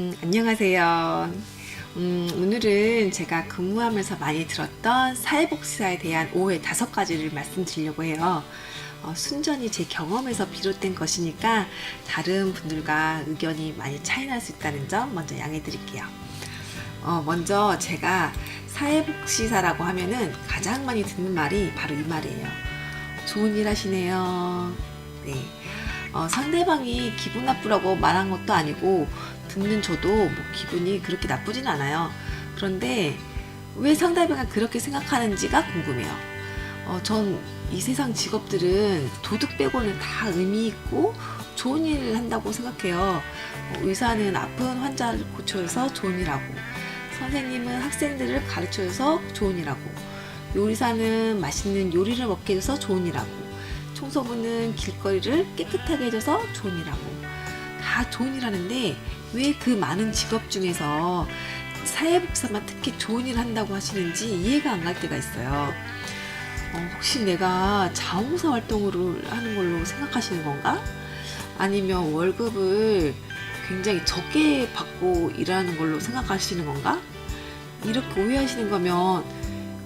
음, 안녕하세요. 음, 오늘은 제가 근무하면서 많이 들었던 사회복지사에 대한 오해 다섯 가지를 말씀드리려고 해요. 어, 순전히 제 경험에서 비롯된 것이니까 다른 분들과 의견이 많이 차이 날 수 있다는 점 먼저 양해 드릴게요. 어, 먼저 제가 사회복지사라고 하면은 가장 많이 듣는 말이 바로 이 말이에요. 좋은 일 하시네요. 네. 어, 상대방이 기분 나쁘라고 말한 것도 아니고 듣는 저도 뭐 기분이 그렇게 나쁘진 않아요. 그런데 왜 상대방이 그렇게 생각하는지가 궁금해요. 어, 전 이 세상 직업들은 도둑 빼고는 다 의미 있고 좋은 일을 한다고 생각해요. 어, 의사는 아픈 환자를 고쳐서 좋은 일하고, 선생님은 학생들을 가르쳐줘서 좋은 일하고, 요리사는 맛있는 요리를 먹게 해줘서 좋은 일하고, 청소부는 길거리를 깨끗하게 해줘서 좋은 일하고, 다 좋은 일 하는데 왜 그 많은 직업 중에서 사회복지사만 특히 좋은 일 한다고 하시는지 이해가 안 갈 때가 있어요. 어, 혹시 내가 자원봉사 활동을 하는 걸로 생각하시는 건가? 아니면 월급을 굉장히 적게 받고 일하는 걸로 생각하시는 건가? 이렇게 오해하시는 거면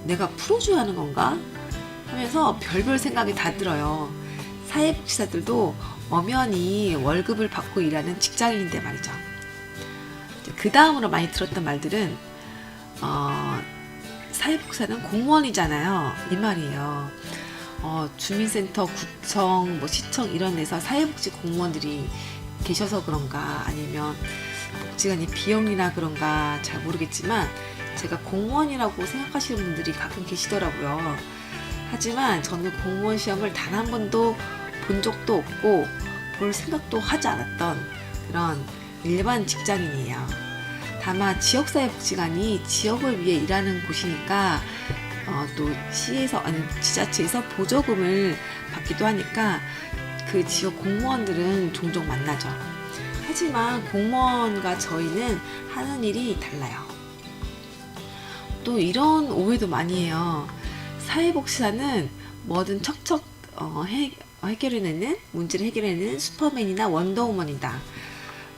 내가 풀어줘야 하는 건가? 하면서 별별 생각이 다 들어요. 사회복지사들도 엄연히 월급을 받고 일하는 직장인인데 말이죠. 그 다음으로 많이 들었던 말들은 어, 사회복지사는 공무원이잖아요. 이 말이에요. 어, 주민센터, 구청, 뭐 시청 이런 데서 사회복지 공무원들이 계셔서 그런가 아니면 복지관이 비영리나 그런가 잘 모르겠지만 제가 공무원이라고 생각하시는 분들이 가끔 계시더라고요. 하지만 저는 공무원 시험을 단 한 번도 본 적도 없고 볼 생각도 하지 않았던 그런 일반 직장인이에요. 다만 지역사회 복지관이 지역을 위해 일하는 곳이니까 어, 또 시에서 아니 지자체에서 보조금을 받기도 하니까 그 지역 공무원들은 종종 만나죠. 하지만 공무원과 저희는 하는 일이 달라요. 또 이런 오해도 많이 해요. 사회복지사는 뭐든 척척 어, 해, 해결해내는 문제를 해결해내는 슈퍼맨이나 원더우먼이다.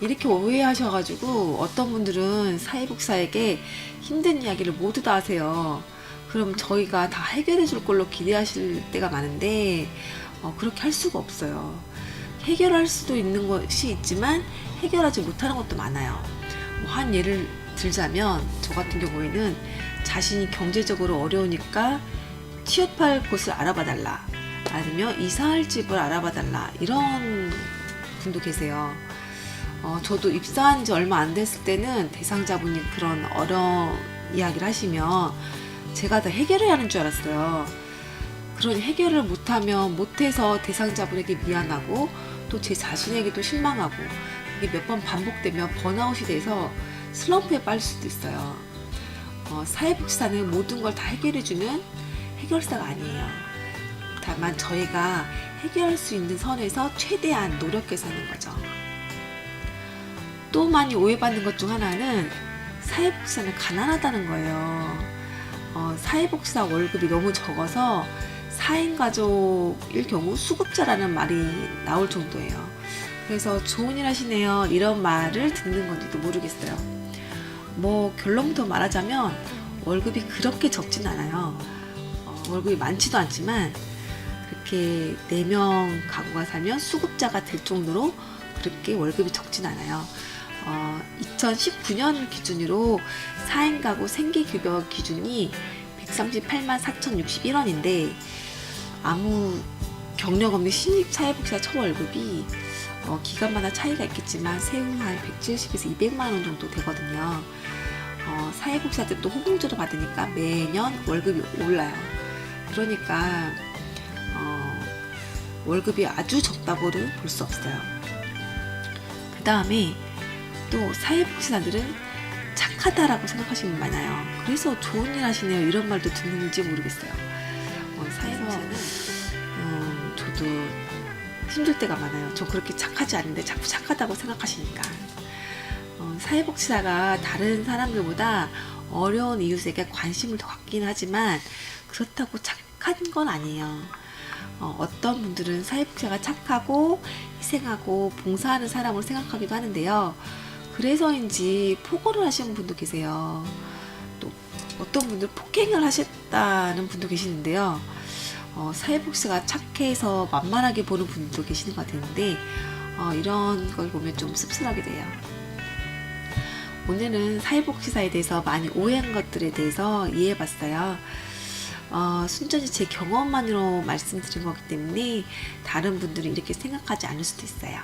이렇게 오해하셔가지고 어떤 분들은 사회복사에게 힘든 이야기를 모두 다 하세요. 그럼 저희가 다 해결해 줄 걸로 기대하실 때가 많은데 어, 그렇게 할 수가 없어요. 해결할 수도 있는 것이 있지만 해결하지 못하는 것도 많아요. 뭐 한 예를 들자면 저 같은 경우에는 자신이 경제적으로 어려우니까 취업할 곳을 알아봐 달라 아니면 이사할 집을 알아봐 달라 이런 분도 계세요. 어, 저도 입사한 지 얼마 안 됐을 때는 대상자분이 그런 어려운 이야기를 하시면 제가 다 해결해야 하는 줄 알았어요. 그런 해결을 못하면 못해서 대상자분에게 미안하고 또 제 자신에게도 실망하고 이게 몇 번 반복되면 번아웃이 돼서 슬럼프에 빠질 수도 있어요. 어, 사회복지사는 모든 걸 다 해결해주는 해결사가 아니에요. 다만 저희가 해결할 수 있는 선에서 최대한 노력해서 하는 거죠. 또 많이 오해받는 것 중 하나는 사회복지사는 가난하다는 거예요. 어, 사회복지사 월급이 너무 적어서 4인 가족일 경우 수급자라는 말이 나올 정도예요. 그래서 좋은 일 하시네요. 이런 말을 듣는 건지도 모르겠어요. 뭐 결론부터 말하자면 월급이 그렇게 적진 않아요. 어, 월급이 많지도 않지만 그렇게 4명 가구가 살면 수급자가 될 정도로 그렇게 월급이 적진 않아요. 어, 2019년 기준으로 4인 가구 생계급여 기준이 138만 4,061원인데 아무 경력 없는 신입 사회복지사 첫 월급이 어, 기간마다 차이가 있겠지만 세후 한 170에서 200만 원 정도 되거든요. 어, 사회복지사들 또 호봉제로 받으니까 매년 월급이 올라요. 그러니까 어, 월급이 아주 적다고는 볼수 없어요. 그 다음에 또 사회복지사들은 착하다라고 생각하시는 분 많아요. 그래서 좋은 일 하시네요. 이런 말도 듣는지 모르겠어요. 어, 사회복지사는 음, 저도 힘들 때가 많아요. 저 그렇게 착하지 않은데 자꾸 착하다고 생각하시니까. 어, 사회복지사가 다른 사람들보다 어려운 이웃에게 관심을 더 갖긴 하지만 그렇다고 착한 건 아니에요. 어, 어떤 분들은 사회복지사가 착하고 희생하고 봉사하는 사람으로 생각하기도 하는데요. 그래서인지 포고를 하시는 분도 계세요. 또 어떤 분들 폭행을 하셨다는 분도 계시는데요. 어, 사회복지가 착해서 만만하게 보는 분도 계시는 것 같은데 어, 이런 걸 보면 좀 씁쓸하게 돼요. 오늘은 사회복지사에 대해서 많이 오해한 것들에 대해서 이해해봤어요. 어, 순전히 제 경험만으로 말씀드린 거기 때문에 다른 분들은 이렇게 생각하지 않을 수도 있어요.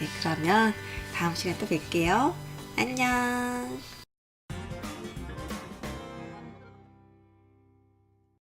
네, 그러면 다음 시간에 또 뵐게요. 안녕.